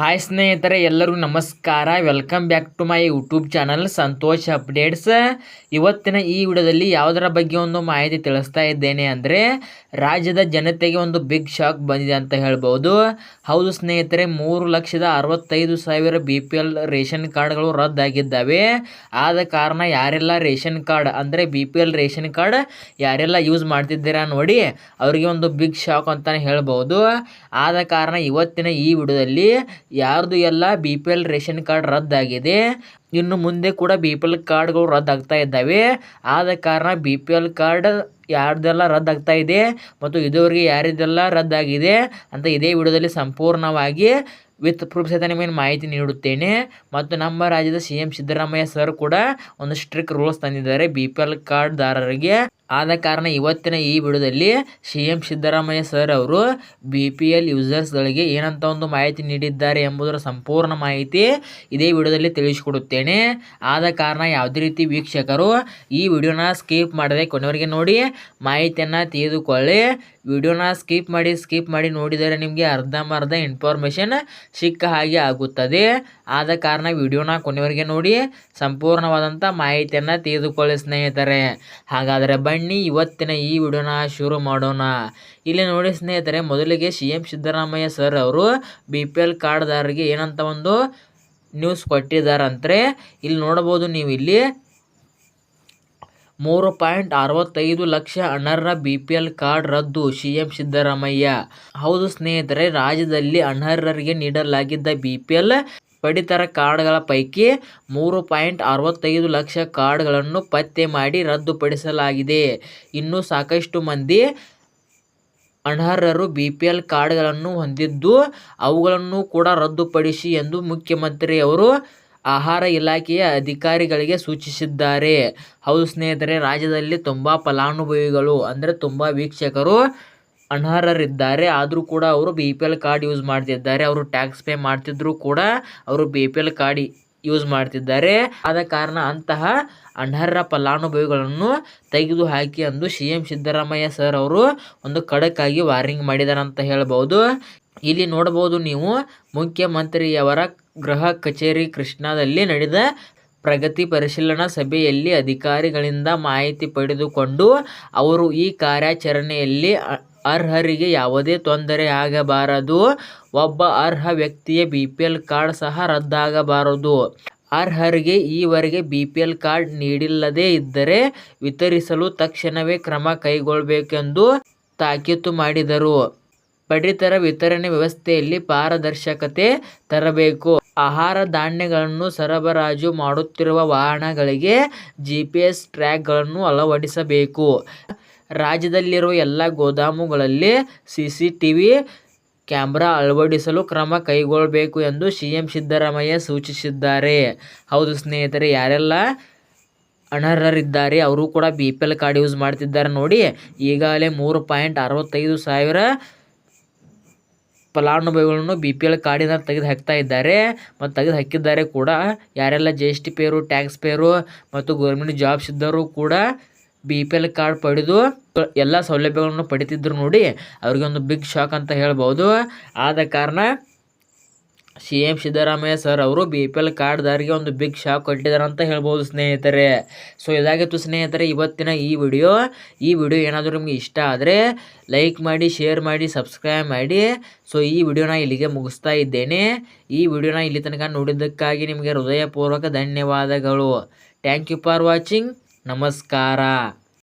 Hi ಸ್ನೇಹಿತರೆ, ಎಲ್ಲರಿಗೂ ನಮಸ್ಕಾರ. Welcome back to my YouTube channel Santosh updates ಇವತ್ತಿನ ಈ ವಿಡಿಯೋದಲ್ಲಿ ಯಾವುದರ ಬಗ್ಗೆ ಒಂದು ಮಾಹಿತಿ ತಿಳಿಸ್ತಾ ಇದ್ದೇನೆ ಅಂದರೆ, ರಾಜ್ಯದ ಜನತೆಗೆ ಒಂದು ಬಿಗ್ ಶಾಕ್ ಬಂದಿದೆ ಅಂತ ಹೇಳ್ಬೋದು. ಹೌದು ಸ್ನೇಹಿತರೆ, ಮೂರು ಲಕ್ಷದ ಅರವತ್ತೈದು ಸಾವಿರ ಬಿ ಪಿ ಎಲ್ ರೇಷನ್ ಕಾರ್ಡ್ಗಳು ರದ್ದಾಗಿದ್ದಾವೆ. ಆದ ಕಾರಣ ಯಾರೆಲ್ಲ ರೇಷನ್ ಕಾರ್ಡ್ ಅಂದರೆ B P L ration card ಯಾರೆಲ್ಲ ಯೂಸ್ ಮಾಡ್ತಿದ್ದೀರಾ ನೋಡಿ, ಅವರಿಗೆ ಒಂದು ಬಿಗ್ ಶಾಕ್ ಅಂತಲೇ ಹೇಳ್ಬೋದು. ಆದ ಕಾರಣ ಇವತ್ತಿನ ಈ ವಿಡಿಯೋದಲ್ಲಿ ಯಾರ್ದು ಎಲ್ಲ B P L ration card ರದ್ದಾಗಿದೆ. ಇನ್ನು ಮುಂದೆ ಕೂಡ ಬಿ ಪಿ ಎಲ್ ಕಾರ್ಡ್ಗಳು ರದ್ದಾಗ್ತಾ ಇದ್ದಾವೆ. ಆದ ಕಾರಣ ಬಿ ಪಿ ಎಲ್ ಕಾರ್ಡ್ ಯಾರ್ದೆಲ್ಲ ರದ್ದಾಗ್ತಾ ಇದೆ ಮತ್ತು ಇದುವರೆಗೆ ಯಾರಿದೆಲ್ಲ ರದ್ದಾಗಿದೆ ಅಂತ ಇದೇ ವಿಡಿಯೋದಲ್ಲಿ ಸಂಪೂರ್ಣವಾಗಿ ವಿತ್ ಪ್ರೂಫ್ ಸಹಿತ ನಿಮಗೆ ಮಾಹಿತಿ ನೀಡುತ್ತೇನೆ. ಮತ್ತು ನಮ್ಮ ರಾಜ್ಯದ ಸಿ ಎಂ ಸಿದ್ದರಾಮಯ್ಯ ಸರ್ ಕೂಡ ಒಂದು ಸ್ಟ್ರಿಕ್ ರೂಲ್ಸ್ ತಂದಿದ್ದಾರೆ ಬಿ ಪಿ ಎಲ್ ಕಾರ್ಡ್ದಾರರಿಗೆ. ಆದ ಕಾರಣ ಇವತ್ತಿನ ಈ ವಿಡಿಯೋದಲ್ಲಿ ಸಿ ಎಂ ಸಿದ್ದರಾಮಯ್ಯ ಸರ್ ಅವರು ಬಿ ಪಿ ಎಲ್ ಯೂಸರ್ಸ್ಗಳಿಗೆ ಏನಂತ ಒಂದು ಮಾಹಿತಿ ನೀಡಿದ್ದಾರೆ ಎಂಬುದರ ಸಂಪೂರ್ಣ ಮಾಹಿತಿ ಇದೇ ವಿಡಿಯೋದಲ್ಲಿ ತಿಳಿಸಿಕೊಡುತ್ತೇನೆ. ಆದ ಕಾರಣ ಯಾವುದೇ ರೀತಿ ವೀಕ್ಷಕರು ಈ ವಿಡಿಯೋನ ಸ್ಕಿಪ್ ಮಾಡದೆ ಕೊನೆಯವರಿಗೆ ನೋಡಿ ಮಾಹಿತಿಯನ್ನು ತೆಗೆದುಕೊಳ್ಳಿ ವಿಡಿಯೋನ ಸ್ಕಿಪ್ ಮಾಡಿ ಸ್ಕಿಪ್ ಮಾಡಿ ನೋಡಿದರೆ ನಿಮಗೆ ಅರ್ಧಂಬರ್ಧ ಇನ್ಫಾರ್ಮೇಷನ್ ಸಿಕ್ಕ ಹಾಗೆ ಆಗುತ್ತದೆ. ಆದ ಕಾರಣ ವಿಡಿಯೋನ ಕೊನೆಯವರಿಗೆ ನೋಡಿ ಸಂಪೂರ್ಣವಾದಂಥ ಮಾಹಿತಿಯನ್ನು ತೆಗೆದುಕೊಳ್ಳಿ ಸ್ನೇಹಿತರೆ. ಹಾಗಾದರೆ ಬನ್ನಿ. ಇವತ್ತಿನ ಈ ವಿಡಿಯೋನ ಶುರು ಮಾಡೋಣ. ಇಲ್ಲಿ ನೋಡಿ ಸ್ನೇಹಿತರೆ, ಮೊದಲಿಗೆ ಸಿ ಎಂ ಸಿದ್ದರಾಮಯ್ಯ ಸರ್ ಅವರು ಬಿ ಪಿ ಎಲ್ ಕಾರ್ಡ್ದಾರರಿಗೆ ಏನಂತ ಒಂದು ನ್ಯೂಸ್ ಕೊಟ್ಟಿದ್ದಾರಂತೆ ಇಲ್ಲಿ ನೋಡಬಹುದು ನೀವು ಇಲ್ಲಿ ಮೂರು ಪಾಯಿಂಟ್ ಅರವತ್ತೈದು ಲಕ್ಷ ಅನರ್ಹ ಬಿ ಪಿ ಎಲ್ ಕಾರ್ಡ್ ರದ್ದು, ಸಿ ಎಂ ಸಿದ್ದರಾಮಯ್ಯ. ಹೌದು ಸ್ನೇಹಿತರೆ, ರಾಜ್ಯದಲ್ಲಿ ಅನರ್ಹರಿಗೆ ನೀಡಲಾಗಿದ್ದ ಬಿ ಪಿ ಎಲ್ ಪಡಿತರ ಕಾರ್ಡ್ಗಳ ಪೈಕಿ ಮೂರು ಪಾಯಿಂಟ್ ಅರವತ್ತೈದು ಲಕ್ಷ ಕಾರ್ಡ್ಗಳನ್ನು ಪತ್ತೆ ಮಾಡಿ ರದ್ದುಪಡಿಸಲಾಗಿದೆ. ಇನ್ನು ಸಾಕಷ್ಟು ಮಂದಿ ಅನರ್ಹರು ಬಿ ಪಿ ಎಲ್ ಕಾರ್ಡ್ಗಳನ್ನು ಹೊಂದಿದ್ದು, ಅವುಗಳನ್ನು ಕೂಡ ರದ್ದುಪಡಿಸಿ ಎಂದು ಮುಖ್ಯಮಂತ್ರಿಯವರು ಆಹಾರ ಇಲಾಖೆಯ ಅಧಿಕಾರಿಗಳಿಗೆ ಸೂಚಿಸಿದ್ದಾರೆ. ಹೌದು ಸ್ನೇಹಿತರೆ, ರಾಜ್ಯದಲ್ಲಿ ತುಂಬ ಫಲಾನುಭವಿಗಳು, ಅಂದರೆ ತುಂಬ ವೀಕ್ಷಕರು ಅನರ್ಹರಿದ್ದಾರೆ. ಆದರೂ ಕೂಡ ಅವರು B P L card use ಮಾಡ್ತಿದ್ದಾರೆ. ಅವರು ಟ್ಯಾಕ್ಸ್ ಪೇ ಮಾಡ್ತಿದ್ರು ಕೂಡ ಅವರು B P L card use ಮಾಡ್ತಿದ್ದಾರೆ. ಆದ ಕಾರಣ ಅಂತಹ ಅನರ್ಹ ಫಲಾನುಭವಿಗಳನ್ನು ತೆಗೆದು ಹಾಕಿ ಅಂದು ಸಿ ಎಂ ಸಿದ್ದರಾಮಯ್ಯ ಸರ್ ಅವರು ಒಂದು ಖಡಕ್ಕಾಗಿ ವಾರಿಂಗ್ ಮಾಡಿದ್ದಾರೆ ಅಂತ ಹೇಳ್ಬೋದು. ಇಲ್ಲಿ ನೋಡಬಹುದು ನೀವು ಮುಖ್ಯಮಂತ್ರಿಯವರ ಗೃಹ ಕಚೇರಿ ಕೃಷ್ಣಾದಲ್ಲಿ ನಡೆದ ಪ್ರಗತಿ ಪರಿಶೀಲನಾ ಸಭೆಯಲ್ಲಿ ಅಧಿಕಾರಿಗಳಿಂದ ಮಾಹಿತಿ ಪಡೆದುಕೊಂಡು ಅವರು ಈ ಕಾರ್ಯಾಚರಣೆಯಲ್ಲಿ ಅರ್ಹರಿಗೆ ಯಾವುದೇ ತೊಂದರೆ ಆಗಬಾರದು. ಒಬ್ಬ ಅರ್ಹ ವ್ಯಕ್ತಿಯ ಬಿ.ಪಿ.ಎಲ್ ಕಾರ್ಡ್ ಸಹ ರದ್ದಾಗಬಾರದು. ಅರ್ಹರಿಗೆ ಈವರೆಗೆ ಬಿ.ಪಿ.ಎಲ್ ಕಾರ್ಡ್ ನೀಡಿಲ್ಲದೇ ಇದ್ದರೆ ವಿತರಿಸಲು ತಕ್ಷಣವೇ ಕ್ರಮ ಕೈಗೊಳ್ಳಬೇಕೆಂದು ತಾಕೀತು ಮಾಡಿದರು. ಪಡಿತರ ವಿತರಣೆ ವ್ಯವಸ್ಥೆಯಲ್ಲಿ ಪಾರದರ್ಶಕತೆ ತರಬೇಕು. ಆಹಾರ ಧಾನ್ಯಗಳನ್ನು ಸರಬರಾಜು ಮಾಡುತ್ತಿರುವ ವಾಹನಗಳಿಗೆ ಜಿ ಪಿ ಎಸ್ ಟ್ರ್ಯಾಕ್ಗಳನ್ನು ಅಳವಡಿಸಬೇಕು. ರಾಜ್ಯದಲ್ಲಿರುವ ಎಲ್ಲ ಗೋದಾಮುಗಳಲ್ಲಿ ಸಿಸಿಟಿವಿ ಕ್ಯಾಮ್ರಾ ಅಳವಡಿಸಲು ಕ್ರಮ ಕೈಗೊಳ್ಳಬೇಕು ಎಂದು ಸಿ ಎಂ ಸಿದ್ದರಾಮಯ್ಯ ಸೂಚಿಸಿದ್ದಾರೆ. ಹೌದು ಸ್ನೇಹಿತರೆ, ಯಾರೆಲ್ಲ ಅನರ್ಹರಿದ್ದಾರೆ ಅವರು ಕೂಡ B P L card use ಮಾಡ್ತಿದ್ದಾರೆ ನೋಡಿ. ಈಗಾಗಲೇ ಮೂರು ಪಾಯಿಂಟ್ ಅರವತ್ತೈದು ಸಾವಿರ ಫಲಾನುಭವಿಗಳನ್ನು ಬಿ ಪಿ ಎಲ್ ಕಾರ್ಡಿನ ತೆಗೆದು ಹಾಕ್ತಾ ಇದ್ದಾರೆ. ಮತ್ತು ತೆಗೆದು ಹಾಕಿದ್ದಾರೆ ಕೂಡ. ಯಾರೆಲ್ಲ G S T payer tax payer ಮತ್ತು ಗೌರ್ಮೆಂಟ್ ಜಾಬ್ಸ್ ಇದ್ದವರು ಕೂಡ ಬಿ ಪಿ ಎಲ್ ಕಾರ್ಡ್ ಪಡೆದು ಎಲ್ಲ ಸೌಲಭ್ಯಗಳನ್ನು ಪಡಿತಿದ್ರು ನೋಡಿ ಅವ್ರಿಗೆ ಒಂದು ಬಿಗ್ ಶಾಕ್ ಅಂತ ಹೇಳ್ಬೋದು. ಆದ ಕಾರಣ ಸಿ ಎಂ ಸಿದ್ದರಾಮಯ್ಯ ಸರ್ ಅವರು ಬಿ ಪಿ ಎಲ್ ಕಾರ್ಡ್ದಾರಿಗೆ ಒಂದು ಬಿಗ್ ಶಾಕ್ ಕೊಟ್ಟಿದ್ದಾರೆ ಅಂತ ಹೇಳ್ಬೋದು ಸ್ನೇಹಿತರೆ. ಸೊ ಇದಾಗಿತ್ತು ಸ್ನೇಹಿತರೆ ಇವತ್ತಿನ ಈ ವಿಡಿಯೋ ಈ ವಿಡಿಯೋ ಏನಾದರೂ ನಿಮಗೆ ಇಷ್ಟ ಆದರೆ ಲೈಕ್ ಮಾಡಿ ಶೇರ್ ಮಾಡಿ ಸಬ್ಸ್ಕ್ರೈಬ್ ಮಾಡಿ. ಸೊ ಈ ವಿಡಿಯೋನ ಇಲ್ಲಿಗೆ ಮುಗಿಸ್ತಾ ಇದ್ದೇನೆ. ಈ ವಿಡಿಯೋನ ಇಲ್ಲಿ ತನಕ ನೋಡಿದ್ದಕ್ಕಾಗಿ ನಿಮಗೆ ಹೃದಯಪೂರ್ವಕ ಧನ್ಯವಾದಗಳು. ಥ್ಯಾಂಕ್ ಯು ಫಾರ್ ವಾಚಿಂಗ್ ನಮಸ್ಕಾರ.